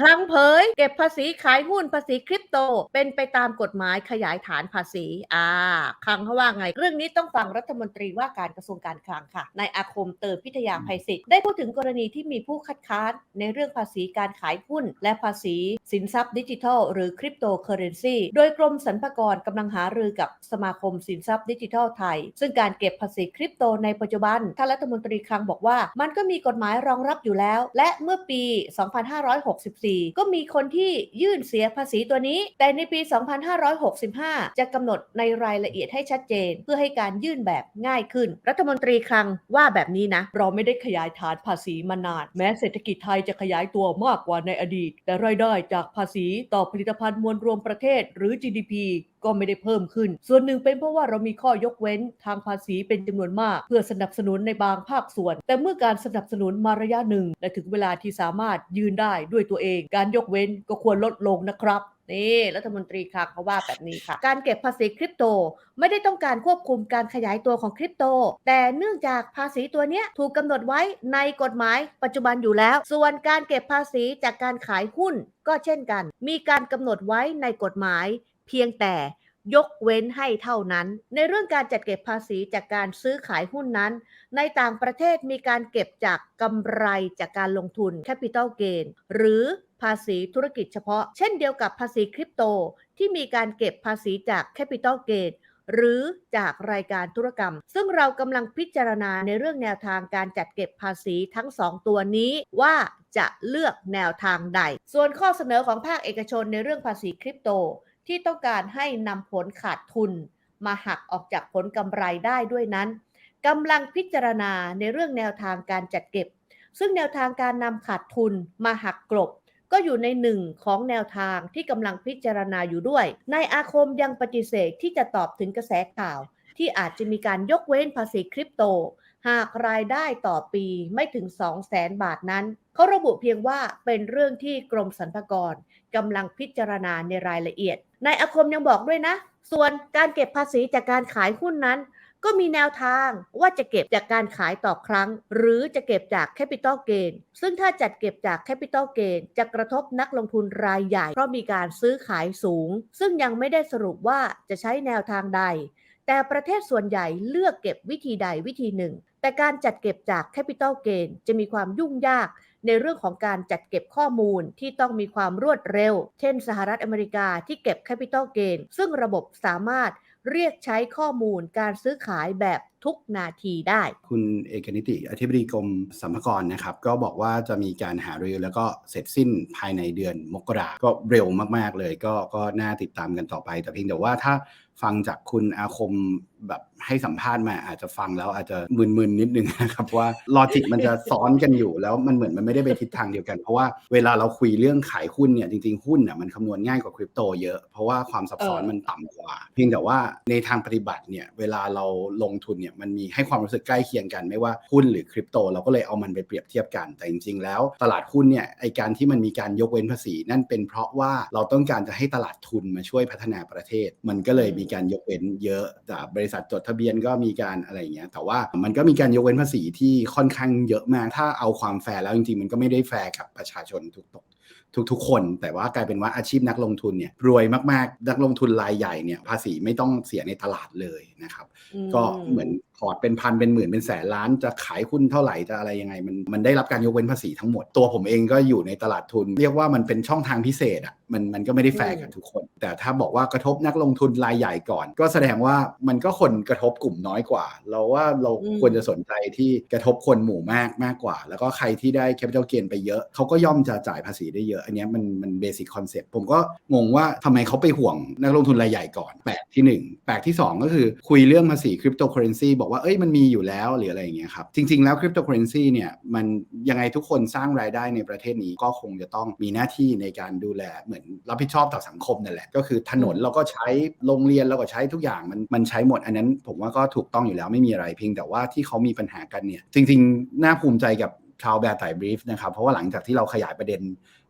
คลังเผย เก็บภาษีขายหุ้นภาษีคริปโต เป็นไปตามกฎหมายขยายฐานภาษีอ่าคลังเขาว่าไง เรื่องนี้ต้องฟังรัฐมนตรีว่าการกระทรวงการคลังค่ะนายอาคมเติมพิทยาภัยศิษย์ได้พูดถึงกรณีที่มีผู้คัดค้านในเรื่องภาษีการขายหุ้น และภาษีสินทรัพย์ดิจิทัล หรือคริปโตเคอเรนซีโดยกรมสรรพากรกำลังหารือกับสมาคมสินทรัพย์ดิจิทัลไทย ซึ่งการเก็บภาษีคริปโตในปัจจุบันท่านรัฐมนตรีคลังบอกว่า มันก็มีกฎหมายรองรับอยู่แล้ว และเมื่อปี 2564ก็มีคนที่ยื่นเสียภาษีตัวนี้ แต่ในปี 2565 จะกำหนดในรายละเอียดให้ชัดเจน เพื่อให้การยื่นแบบง่ายขึ้น รัฐมนตรีคลังว่าแบบนี้นะ เราไม่ได้ขยายฐานภาษีมานาน แม้เศรษฐกิจไทยจะขยายตัวมากกว่าในอดีต แต่รายได้จากภาษีต่อผลิตภัณฑ์มวลรวมประเทศหรือ GDP ก็ไม่ได้เพิ่มขึ้น ส่วนหนึ่งเป็นเพราะว่าเรามีข้อยกเว้นทางภาษีเป็นจำนวนมาก เพื่อสนับสนุนในบางภาคส่วน แต่เมื่อการสนับสนุนมาระยะหนึ่ง และถึงเวลาที่สามารถยืนได้ด้วยตัวเอง การยกเว้นก็ควรลดลงนะครับนี่รัฐมนตรีคลังเขาว่าแบบนี้ค่ะ การเก็บภาษีคริปโต ไม่ได้ต้องการควบคุมการขยายตัวของคริปโต แต่เนื่องจากภาษีตัวเนี้ยถูกกำหนดไว้ในกฎหมายปัจจุบันอยู่แล้ว ส่วนการเก็บภาษีจากการขายหุ้นก็เช่นกัน มีการกำหนดไว้ในกฎหมาย เพียงแต่ยกเว้นให้เท่านั้น ในเรื่องการจัดเก็บภาษีจากการซื้อขายหุ้นนั้น ในต่างประเทศมีการเก็บจากกำไรจากการลงทุน Capital Gain หรือภาษีธุรกิจเฉพาะ เช่นเดียวกับภาษีคริปโต ที่มีการเก็บภาษีจาก Capital Gain หรือจากรายการธุรกรรม ซึ่งเรากำลังพิจารณาในเรื่องแนวทางการจัดเก็บภาษีทั้ง 2 ตัวนี้ว่าจะเลือกแนวทางใด ส่วนข้อเสนอของภาคเอกชนในเรื่องภาษีคริปโต ที่ต้องการให้นำผลขาดทุน มาหักออกจากผลกำไรได้ด้วยนั้นกำลังพิจารณาในเรื่องแนวทางการจัดเก็บ ซึ่งแนวทางการนำขาดทุนมาหักกลบ ก็อยู่ในหนึ่งของแนวทางที่กำลังพิจารณาอยู่ด้วยนายอาคมยังปฏิเสธที่จะตอบถึงกระแสข่าว ที่อาจจะมีการยกเว้นภาษีคริปโต หากรายได้ต่อปีไม่ถึง 2 0 0แสนบาทนั้น เขาระบุเพียงว่าเป็นเรื่องที่กรมสรรพากรกำลังพิจารณาในรายละเอียด นายอาคมยังบอกด้วยนะ ส่วนการเก็บภาษีจากการขายหุ้นนั้น ก็มีแนวทางว่าจะเก็บจากการขายต่อครั้ง หรือจะเก็บจาก Capital Gain ซึ่งถ้าจัดเก็บจาก Capital Gain จะกระทบนักลงทุนรายใหญ่ เพราะมีการซื้อขายสูง ซึ่งยังไม่ได้สรุปว่าจะใช้แนวทางใด แต่ประเทศส่วนใหญ่เลือกเก็บวิธีใดวิธีหนึ่ง แต่การจัดเก็บจาก Capital Gain จะมีความยุ่งยาก ในเรื่องของการจัดเก็บข้อมูลที่ต้องมีความรวดเร็ว เช่น สหรัฐอเมริกาที่เก็บ Capital Gain ซึ่งระบบสามารถเรียกใช้ข้อมูลการซื้อขายแบบทุกนาทีได้ คุณเอกนิติอธิบดีกรมสรรพากรนะครับ ก็บอกว่าจะมีการหารือแล้วก็เสร็จสิ้นภายในเดือนมกราก็เร็วมากๆเลย ก็ก็น่าติดตามกันต่อไป แต่เพียงแต่ว่าถ้า ฟังจากคุณอาคมแบบให้สัมภาษณ์มาอาจจะฟังแล้วอาจจะมึนๆนิดนึงนะครับว่าลอจิกมันจะซ้อนกันอยู่แล้วมันเหมือนมันไม่ได้ไปทิศทางเดียวกัน เพราะว่าเวลาเราคุยเรื่องขายหุ้นเนี่ยจริงๆหุ้นน่ะมันคำนวณง่ายกว่าคริปโตเยอะเพราะว่าความซับซ้อนมันต่ำกว่า เพียงแต่ว่าในทางปฏิบัติเนี่ยเวลาเราลงทุนเนี่ยมันมีให้ความรู้สึกใกล้เคียงกัน ไม่ว่าหุ้นหรือคริปโตเราก็เลยเอามันไปเปรียบเทียบกันแต่จริง ๆ แล้วตลาดหุ้นเนี่ยไอการที่มันมีการยกเว้นภาษี นั่นเป็นเพราะว่าเราต้องการจะให้ตลาดทุนมาช่วยพัฒนาประเทศ มันก็เลยมีการยกเว้นเยอะจากบริษัทจดทะเบียนก็มีการอะไรอย่างเงี้ยแต่ว่ามันก็มีการยกเว้นภาษีที่ค่อนข้างเยอะมาก ถ้าเอาความแฟร์แล้วจริงๆ มันก็ไม่ได้แฟร์กับประชาชนทุกตก ทุกๆ คน แต่ว่ากลายเป็นว่าอาชีพนักลงทุนเนี่ยรวยมากๆ นักลงทุนรายใหญ่เนี่ยภาษีไม่ต้องเสียในตลาดเลยนะครับ ก็เหมือนพอร์ตเป็นพันเป็นหมื่นเป็นแสนล้านจะขายหุ้นเท่าไหร่จะอะไรยังไง มันมันได้รับการยกเว้นภาษีทั้งหมดตัวผมเองก็อยู่ในตลาดทุน เรียกว่ามันเป็นช่องทางพิเศษอะมันมันก็ไม่ได้แฟร์กับทุกคน แต่ถ้าบอกว่ากระทบนักลงทุนรายใหญ่ก่อน ก็แสดงว่ามันก็คนกระทบกลุ่มน้อยกว่า เราว่าเราอืมควรจะสนใจที่กระทบคนหมู่มากมากกว่า แล้วก็ใครที่ได้ capital gain ไปเยอะเขาก็ย่อมจะจ่ายภาษีได้เยอะ อันนี้มันมันเบสิ c คอนเซ็ปต์ผมก็งงว่าทำไมเขาไปห่วงนักลงทุนรายใหญ่ก่อนแปลกที่หนึ่งแปลกที่สองก็คือคุยเรื่องภาษีคริปโตเคอเรนซีบอกว่าเอ้ยมันมีอยู่แล้วหรืออะไรอย่างเงี้ยครับ จริง ๆ แล้วคริปโตเคอเรนซีเนี่ยมันยังไงทุกคนสร้างรายได้ในประเทศนี้ก็คงจะต้องมีหน้าที่ในการดูแลเหมือนรับผิดชอบต่อสังคมนั่นแหละก็คือถนนเราก็ใช้โรงเรียนเราก็ใช้ทุกอย่างมันมันใช้หมดอันนั้น ผมว่าก็ถูกต้องอยู่แล้วไม่มีอะไรเพียงแต่ว่าที่เขามีปัญหากันเนี่ยจริง ๆ น่าภูมิใจกับ ชาวแบร์ไต่บรีฟนะครับ เพราะว่าหลังจากที่เราขยายประเด็น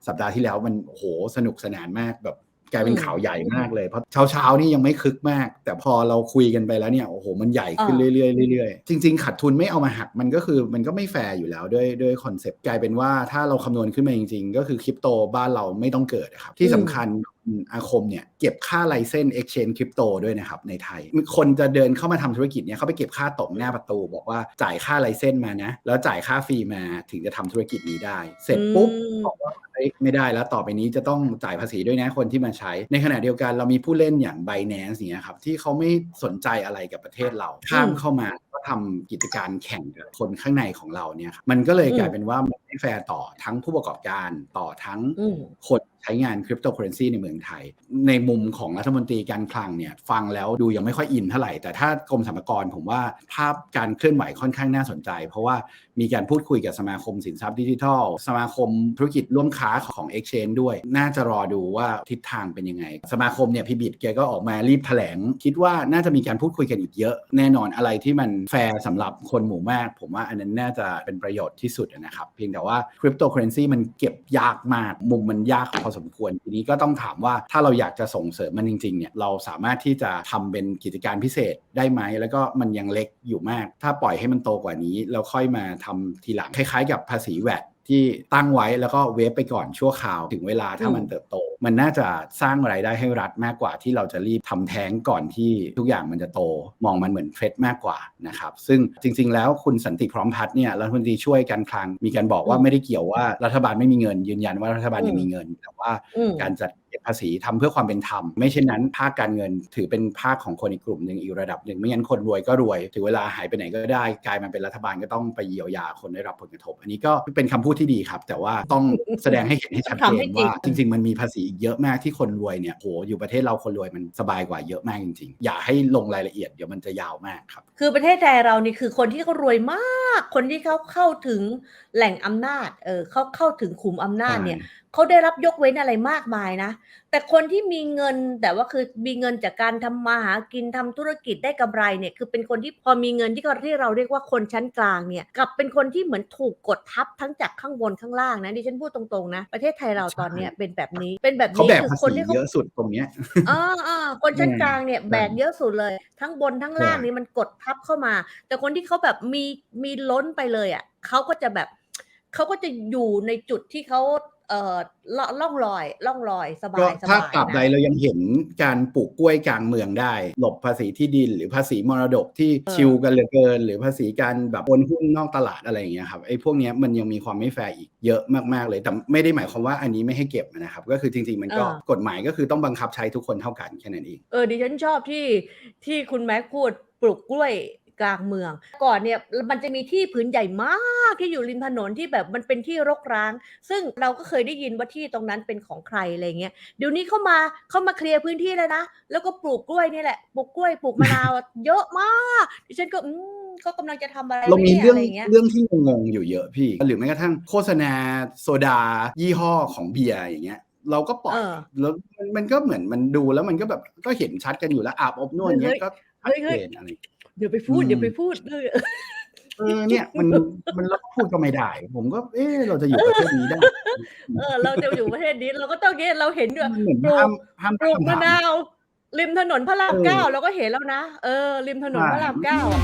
สัปดาห์ที่แล้วมันโอ้โหสนุกสนานมากแบบกลายเป็นอืมข่าวใหญ่มากเลย เพราะเช้าเช้าๆนี่ยังไม่คึกมาก แต่พอเราคุยกันไปแล้วเนี่ยโอ้โหมันใหญ่ขึ้นเออเรื่อยๆเรื่อยๆจริง ๆ ขาดทุนไม่เอามาหักมันก็คือมันก็ไม่แฟร์อยู่แล้วด้วยด้วยคอนเซปต์กลายเป็นว่าถ้าเราคำนวณขึ้นมาจริง ๆ ก็คือคริปโตบ้านเราไม่ต้องเกิดนะครับที่สำคัญคุณ อาคมเนี่ยเก็บค่าไลเซน Exchange คริปโตด้วยนะครับในไทยมีคนจะเดินเข้ามาทำธุรกิจเนี่ยเขาไปเก็บค่าตกหน้าประตู บอกว่าจ่ายค่าไลเซนมานะ แล้วจ่ายค่าฟรีมาถึงจะทำธุรกิจนี้ได้ เสร็จปุ๊บอืมบอกว่าเฮ้ยไม่ได้แล้วต่อไปนี้จะต้องจ่ายภาษีด้วยนะคนที่มาใช้ ในขณะเดียวกันเรามีผู้เล่นอย่าง b บ n a n c e อย่างเงี้ยครับที่เขาไม่สนใจอะไรกับประเทศเราข้ามเข้ามาก็ทำกิจการแข่งกับคนข้างในของเราเนี่ยครับมันก็เลยกลายเป็นว่ามันไม่แฟร์ต่อทั้งผู้ประกอบการต่อทั้งอืมคนใช้งานคริปโตเคอเรนซีในเมืองไทย ในมุมของรัฐมนตรีการคลังเนี่ยฟังแล้วดูยังไม่ค่อยอินเท่าไหร่ แต่ถ้ากรมสรรพากรผมว่าภาพการเคลื่อนไหวค่อนข้างน่าสนใจ เพราะว่ามีการพูดคุยกับสมาคมสินทรัพย์ดิจิทัล สมาคมธุรกิจร่วมค้าของ Exchange ด้วย น่าจะรอดูว่าทิศทางเป็นยังไง สมาคมเนี่ยพี่บิดแกก็ออกมารีบแถลง คิดว่าน่าจะมีการพูดคุยกันอีกเยอะ แน่นอนอะไรที่มันแฟร์สำหรับคนหมู่มาก ผมว่าอันนั้นน่าจะเป็นประโยชน์ที่สุดนะครับเพียงแต่ว่าคริปโตเคอเรนซีมันเก็บยากมากมุมมันยากพอสมควร ทีนี้ก็ต้องถามว่าถ้าเราอยากจะส่งเสริมมันจริงๆเนี่ยเราสามารถที่จะทำเป็นกิจการพิเศษได้ไหมแล้วก็มันยังเล็กอยู่มาก ถ้าปล่อยให้มันโตกว่านี้แล้วค่อยมาทำทีหลังคล้ายๆ กับภาษีแวด ที่ตั้งไว้แล้วก็เวฟไปก่อนชั่วคราวถึงเวลาถ้าอืมมันเติบโต มันน่าจะสร้างรายได้ให้รัฐมากกว่าที่เราจะรีบทำแท้งก่อนที่ทุกอย่างมันจะโต มองมันเหมือนเทรดมากกว่านะครับซึ่งจริง ๆ แล้วคุณสันติพร้อมพัฒน์เนี่ยรัฐมนตรีช่วยการคลังมีการบอกว่าไม่ได้เกี่ยวว่ารัฐบาลไม่มีเงินยืนยันว่ารัฐบาลยังมีเงินแต่ว่าอืมการจัดเก็บ ภาษีทำเพื่อความเป็นธรรม ไม่เช่นนั้น ภาคการเงินถือเป็นภาคของคนอีกกลุ่มหนึ่งอีกระดับหนึ่งไม่งั้นคนรวยก็รวย ถึงเวลาหายไปไหนก็ได้ กลายมาเป็นรัฐบาลก็ต้องไปเยียวยาคนได้รับผลกระทบ อันนี้ก็เป็นคำพูดที่ดีครับ แต่ว่าต้องแสดงให้เห็นให้ชัดเจทำให้นจริงว่าจริง ๆ มันมีภาษีอีกเยอะมากที่คนรวยเนี่ยโหอยู่ประเทศเราคนรวยมันสบายกว่าเยอะมากจริงๆ อย่าให้ลงรายละเอียดเดี๋ยวมันจะยาวมากครับ คือประเทศไทยเรานี่คือคนที่เขารวยมาก คนที่เขาเข้าถึงแหล่งอำนาจเออเขาเข้าถึงขุมอำนาจเนี่ย เขาได้รับยกเว้นอะไรมากมายนะ แต่คนที่มีเงินแต่ว่าคือมีเงินจากการทำมาหากินทำธุรกิจได้กำไรเนี่ยคือเป็นคนที่พอมีเงินที่เขาที่เราเรียกว่าคนชั้นกลางเนี่ยกลับเป็นคนที่เหมือนถูกกดทับทั้งจากข้างบนข้างล่างนะดิฉันพูดตรงๆนะประเทศไทยเราตอนเนี้ยเป็นแบบนี้เป็นแบบเขานี้แบกคือภาคนษีที่เขาเยอะสุดตรงเนี้ยอ่าอ่าคนชั้นอืมกลางเนี่ยใช่แบกเยอะสุดเลย ทั้งบนทั้งล่างใช่นี่มันกดทับเข้ามา แต่คนที่เขาแบบมีมีล้นไปเลยอะเขาก็จะแบบเขาก็จะอยู่ในจุดที่เขา เอ่อล่อล่องลอยล่องลอยสบาก็ยสถ้าบายตราบใดนะเรายังเห็นการปลูกกล้วยกลางเมืองได้ หลบภาษีที่ดินหรือภาษีมรดกที่เออชิลกันเหลือเกิน หรือภาษีการแบบโอนหุ้นนอกตลาดอะไรอย่างเงี้ยครับไอ้พวกเนี้ยมันยังมีความไม่แฟร์อีกเยอะมากๆเลย แต่ไม่ได้หมายความว่าอันนี้ไม่ให้เก็บนะครับ ก็คือจริง ๆ มันก็กฎหมายก็คือต้องบังคับใช้ทุกคนเท่ากันแค่นั้นเองเออดิฉันชอบที่ที่คุณแม็กพูดปลูกกล้วย กลางเมือง ก่อนเนี่ยมันจะมีที่ผืนใหญ่มากที่อยู่ริมถนนที่แบบมันเป็นที่รกร้าง ซึ่งเราก็เคยได้ยินว่าที่ตรงนั้นเป็นของใครอะไรเงี้ยเดี๋ยวนี้เข้ามาเข้ามาเคลียร์พื้นที่แล้วนะแล้วก็ปลูกกล้วยนี่แหละปลูกกล้วยปลูกมะนาวเยอะมากดิฉันก็อืมเขากำลังจะทำอะไรเรามีนี่ยเรื่องอะไรเงี้ยเรื่องที่งงๆอยู่เยอะพี่ หรือแม้กระทั่งโฆษณาโซดา ยี่ห้อของเบียร์อย่างเงี้ยเราก็ปล่อยเออแล้วมันมันก็เหมือนมันดูแล้วมันก็แบบก็เห็นชัดกันอยู่แล้วอาบอบนวดเงี้ยก็ชัเฮ้ดยเฮ้เจยนอะไร เดี๋ยวไปพูดอืมเดี๋ยวไปพูดเลยเออเนี่ยมันมันเราพูดก็ไม่ได้ ผมก็ เออเราจะอยู่ประเทศนี้ได้ เออ เราจะอยู่ประเทศนี้เราก็ต้องเงี้ยเราเห็นด้วยมันเหมือนปลูกห้ามห้ามปลูกคำมะถามนาวริมถนนพระรามเออเก้าเราก็เห็นแล้วนะเออริมถนนใช่พระรามเก้าอะ